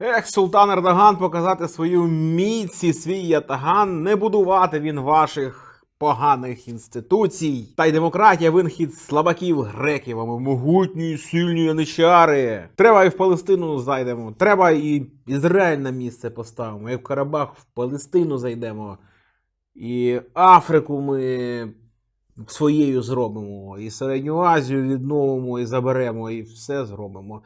Ех, султан Ердоган показати свою міць і свій ятаган, не будувати він ваших поганих інституцій. Та й демократія винахід слабаків греків, а ми могутні, сильні яничари. Треба і в Палестину зайдемо, треба і Ізраїль на місце поставимо, і в Карабах в Палестину зайдемо. І Африку ми своєю зробимо, і Середню Азію відновимо, і заберемо, і все зробимо.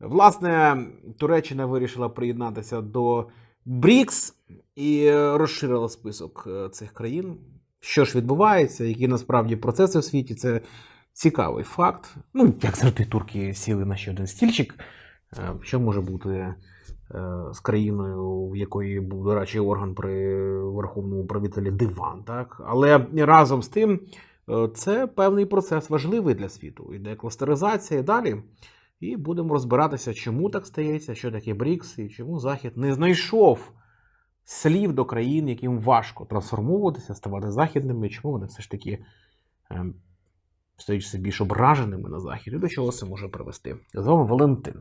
Власне, Туреччина вирішила приєднатися до БРІКС і розширила список е, цих країн. Що ж відбувається, які насправді процеси в світі, це цікавий факт. Ну, як завжди, турки сіли на ще один стільчик. Е, Що може бути е, з країною, в якої був дорадчий орган при верховному правителі диван, так? Але разом з тим, це певний процес важливий для світу. Іде кластеризація і далі. І будемо розбиратися, чому так стається, що таке БРІКС, і чому Захід не знайшов слів до країн, яким важко трансформуватися, ставати західними, чому вони все ж таки ем, стають все більш ображеними на захід, і до чого це може привести. З вами Валентин.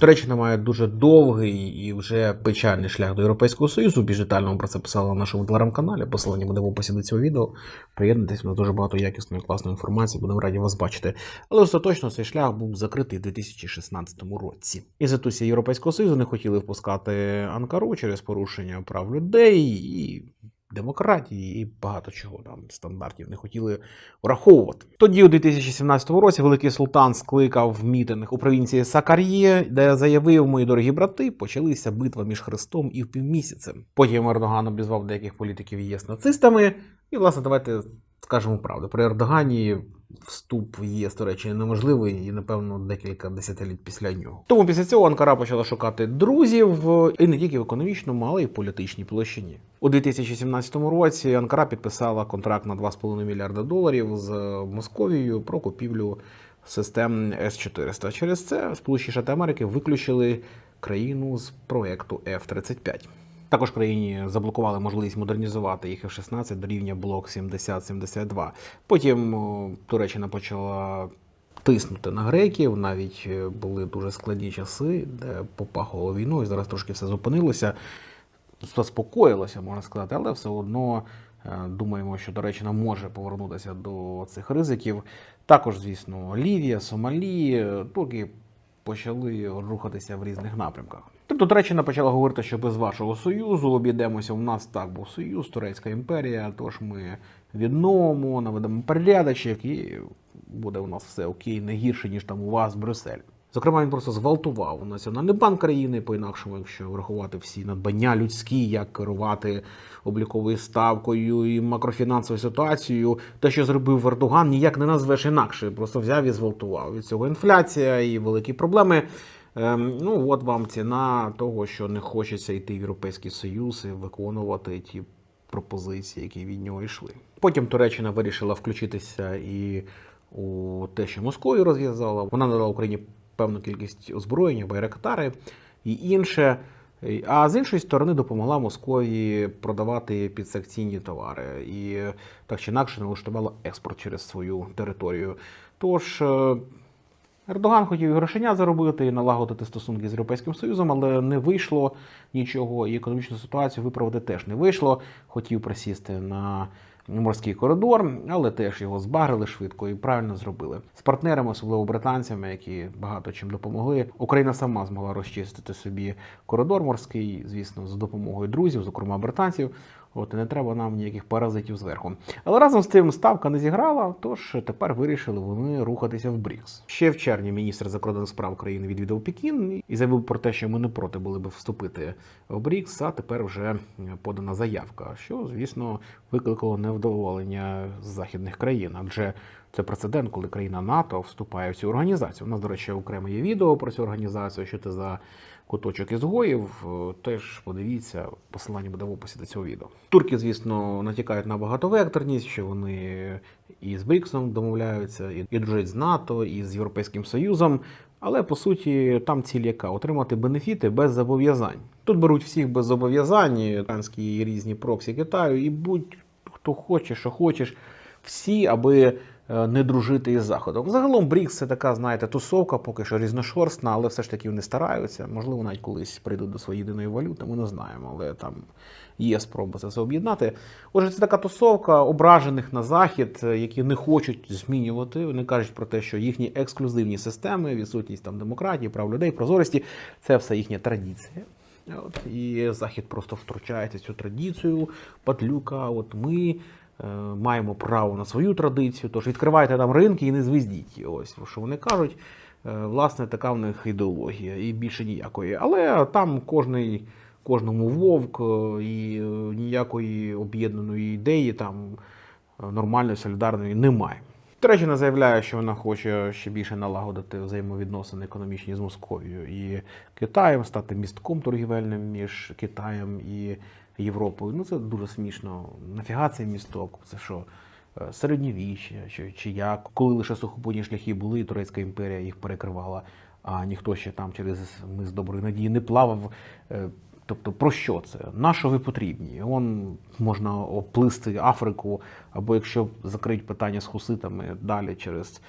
Туреччина має дуже довгий і вже печальний шлях до Європейського Союзу. Більш детально про це писали на нашому телеграм-каналі. Посилання буде в описі до цього відео. Приєднуйтесь, у нас дуже багато якісної класної інформації. Будемо раді вас бачити. Але остаточно цей шлях був закритий у 2016 році. Інституції Європейського Союзу не хотіли впускати Анкару через порушення прав людей і демократії і багато чого там стандартів не хотіли враховувати. Тоді, у 2017 році, великий султан скликав мітинг у провінції Сакар'є, де заявив, мої дорогі брати, почалися битва між Христом і впівмісяцем. Потім Ердоган обізвав деяких політиків ЄС нацистами. І, власне, давайте скажемо правду. При Ердогані вступ в ЄС Туреччини неможливий і, напевно, декілька десятиліть після нього. Тому після цього Анкара почала шукати друзів і не тільки в економічному, але й в політичній площині. У 2017 році Анкара підписала контракт на 2,5 мільярда доларів з Московією про купівлю систем С-400. Через це Сполучені Штати Америки виключили країну з проекту F-35. Також країні заблокували можливість модернізувати їх F-16 до рівня блок 70-72. Потім Туреччина почала тиснути на греків. Навіть е, були дуже складні часи, де попахувало війною. Зараз трошки все зупинилося, заспокоїлося, можна сказати, але все одно е, думаємо, що Туреччина може повернутися до цих ризиків. Також, звісно, Лівія, Сомалі, е, турки почали рухатися в різних напрямках. Тобто Туреччина почала говорити, що без вашого союзу обійдемося. У нас так був союз, Турецька імперія. Тож ми відновимо, наведемо порядочок, і буде у нас все окей, не гірше ніж там у вас, Брюссель. Зокрема, він просто зґвалтував Національний банк країни, по-інакшому, якщо врахувати всі надбання людські, як керувати обліковою ставкою і макрофінансовою ситуацією. Те, що зробив Ердоган, ніяк не назвеш інакше. Просто взяв і зґвалтував. Від цього інфляція і великі проблеми. Ем, ну, от вам ціна того, що не хочеться йти в Європейський Союз і виконувати ті пропозиції, які від нього йшли. Потім Туреччина вирішила включитися і у те, що Московію розв'язала. Вона надала Україні певну кількість озброєння, байрактари і інше. А з іншої сторони допомогла Московії продавати підсанкційні товари і так чи інакше налаштувала експорт через свою територію. Тож е, Ердоган хотів і грошеня заробити і налагодити стосунки з Європейським Союзом, але не вийшло нічого, і економічну ситуацію виправити теж не вийшло. Хотів присісти на морський коридор, але теж його збагрили швидко і правильно зробили. З партнерами, особливо британцями, які багато чим допомогли. Україна сама змогла розчистити собі коридор морський, звісно, за допомогою друзів, зокрема британців. От і не треба нам ніяких паразитів зверху. Але разом з тим ставка не зіграла, тож тепер вирішили вони рухатися в БРІКС. Ще в червні міністр закордонних справ країни відвідав Пекін і заявив про те, що ми не проти були б вступити в БРІКС, а тепер вже подана заявка, що звісно викликало невдоволення з західних країн, адже це прецедент, коли країна НАТО вступає в цю організацію. У нас, до речі, окреме є відео про цю організацію, що це за куточок ізгоїв. Е, Теж подивіться, посилання буде в описі до цього відео. Турки, звісно, натякають на багатовекторність, що вони і з БРІКСом домовляються, і, дружать з НАТО, і з Європейським Союзом. Але по суті там ціль яка отримати бенефіти без зобов'язань. Тут беруть всіх без зобов'язань, танські різні проксі Китаю, і будь-хто хоче, що хочеш, всі, аби не дружити із Заходом. Загалом Брікс це така, знаєте, тусовка, поки що різношорстна, але все ж таки вони стараються. Можливо, навіть колись прийдуть до своєї єдиної валюти, ми не знаємо, але там є спроба це все об'єднати. Отже, це така тусовка ображених на захід, е, які не хочуть змінювати. Вони кажуть про те, що їхні ексклюзивні системи, відсутність там демократії, прав людей, прозорості це все їхня традиція. От, і Захід просто втручається в цю традицію, падлюка. От ми е, маємо право на свою традицію, тож відкривайте там ринки і не звіздіть. Ось що вони кажуть. Е, власне, така в них ідеологія, і більше ніякої. Але там кожний, кожному вовк е, і е, ніякої об'єднаної ідеї там е, нормальної, солідарної немає. Туреччина заявляє, що вона хоче ще більше налагодити взаємовідносини економічні з Московією і Китаєм, стати містком торгівельним між Китаєм і Європою. Ну це дуже смішно. Нафіга цей місток? Це що? е, Середньовіччя чи, чи як, коли лише сухопутні шляхи були, і Турецька імперія їх перекривала, а ніхто ще там через мис доброї надії не плавав. Е, Тобто про що це? На що ви потрібні? Вон можна оплисти Африку, або якщо закрити питання з хуситами, далі через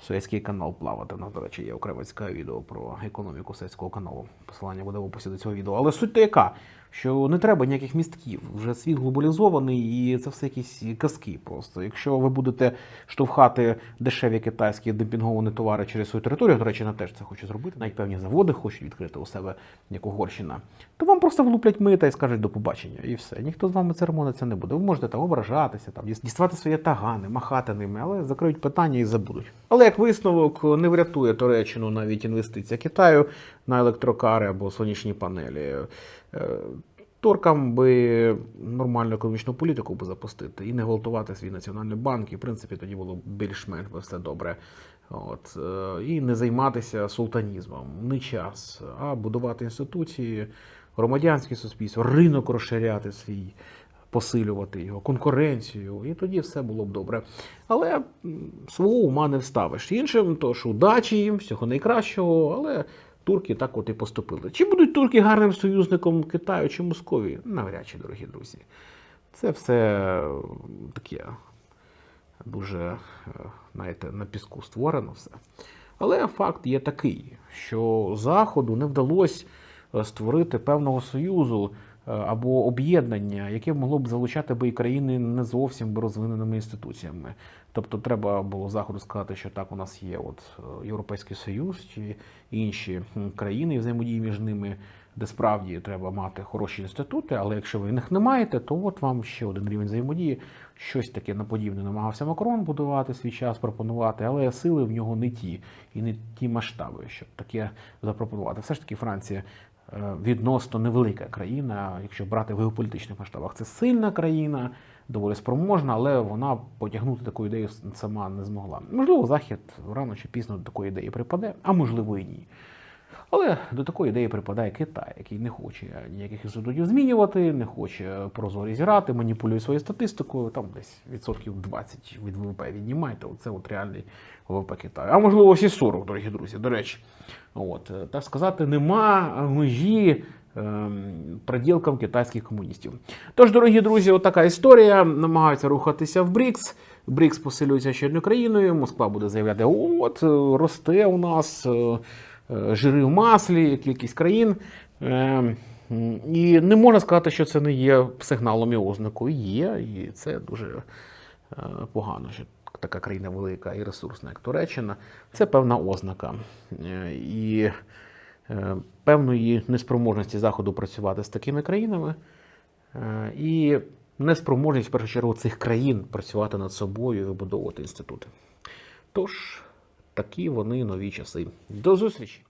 Суецький канал плавати. У до речі, є окреме цікаве відео про економіку Суецького каналу. Посилання буде в описі до цього відео. Але суть то яка, що не треба ніяких містків. Вже світ глобалізований, і це все якісь казки просто. Якщо ви будете штовхати дешеві китайські демпінговані товари через свою територію, до речі, на теж це хоче зробити. Навіть певні заводи хочуть відкрити у себе як Угорщина, то вам просто влуплять мита і скажуть до побачення. І все. Ніхто з вами церемониться не буде. Ви можете там ображатися, там діставати свої тагани, махати ними, але закриють питання і забудуть. Але як висновок не врятує Туреччину навіть інвестиція Китаю на електрокари або сонячні панелі. Е, Торкам би нормальну економічну політику би запустити і не гвалтувати свій національний банк, і в принципі тоді було б більш-менш би все добре. От, е, і не займатися султанізмом, не час, а будувати інституції, громадянське суспільство, ринок розширяти свій, посилювати його, конкуренцію, і тоді все було б добре. Але свого ума не вставиш. Іншим, тож удачі їм, всього найкращого, але турки так от і поступили. Чи будуть турки гарним союзником Китаю чи Московії? Навряд чи, дорогі друзі. Це все таке дуже, е, знаєте, на піску створено все. Але факт є такий, що Заходу не вдалося е, створити певного союзу або об'єднання, яке могло б залучати би і країни не зовсім би розвиненими інституціями. Тобто треба було Заходу сказати, що так, у нас є от е, Європейський Союз чи інші країни і взаємодії між ними, де справді треба мати хороші інститути, але якщо ви їх не маєте, то от вам ще один рівень взаємодії. Щось таке на подібне намагався Макрон будувати свій час, пропонувати, але сили в нього не ті і не ті масштаби, щоб таке запропонувати. Все ж таки Франція е, відносно невелика країна, якщо брати в геополітичних масштабах. Це сильна країна, доволі спроможна, але вона потягнути таку ідею сама не змогла. Можливо, Захід рано чи пізно до такої ідеї припаде, а можливо і ні. Але до такої ідеї припадає Китай, який не хоче ніяких інститутів змінювати, не хоче прозорість грати, маніпулює своєю статистикою, там десь відсотків 20 від ВВП віднімайте. Оце от реальний ВВП Китаю. А можливо, всі 40, дорогі друзі. До речі, от е, так сказати, нема межі ем, приділкам китайських комуністів. Тож, дорогі друзі, отака історія. Намагаються рухатися в БРІКС. БРІКС посилюється ще однією країною. Москва буде заявляти: от е, росте у нас. Е, Жири в маслі, кількість країн. Е, І не можна сказати, що це не є сигналом і ознакою. Є, і це дуже е, погано, що така країна велика і ресурсна, як Туреччина. Це певна ознака. І певної неспроможності Заходу працювати з такими країнами. І неспроможність, в першу чергу, цих країн працювати над собою і вибудовувати інститути. Тож, такі вони нові часи. До зустрічі!